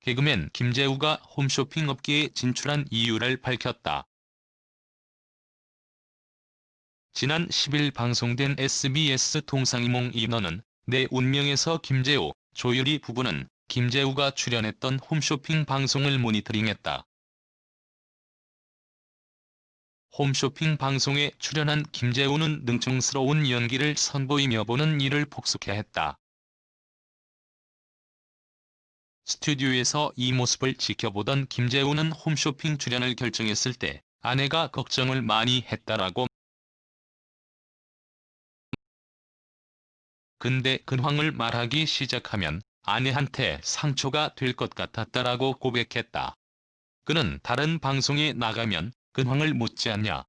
개그맨 김재우가 홈쇼핑 업계에 진출한 이유를 밝혔다. 지난 10일 방송된 SBS 동상이몽 인어는 내 운명에서 김재우, 조유리 부부는 김재우가 출연했던 홈쇼핑 방송을 모니터링했다. 홈쇼핑 방송에 출연한 김재우는 능청스러운 연기를 선보이며 보는 이를 복숙해 했다. 스튜디오에서 이 모습을 지켜보던 김재우는 홈쇼핑 출연을 결정했을 때 아내가 걱정을 많이 했다라고 근데 근황을 말하기 시작하면 아내한테 상처가 될 것 같았다라고 고백했다. 그는 다른 방송에 나가면 근황을 묻지 않냐.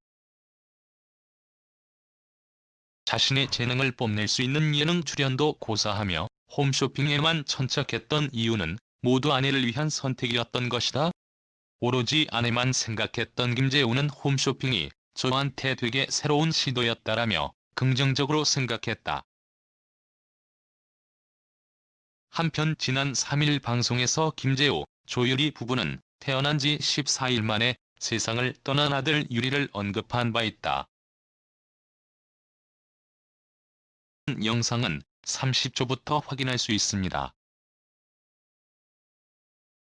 자신의 재능을 뽐낼 수 있는 예능 출연도 고사하며 홈쇼핑에만 천착했던 이유는 모두 아내를 위한 선택이었던 것이다. 오로지 아내만 생각했던 김재우는 홈쇼핑이 저한테 되게 새로운 시도였다라며 긍정적으로 생각했다. 한편 지난 3일 방송에서 김재우, 조유리 부부는 태어난 지 14일 만에 세상을 떠난 아들 유리를 언급한 바 있다. 영상은 30초부터 확인할 수 있습니다.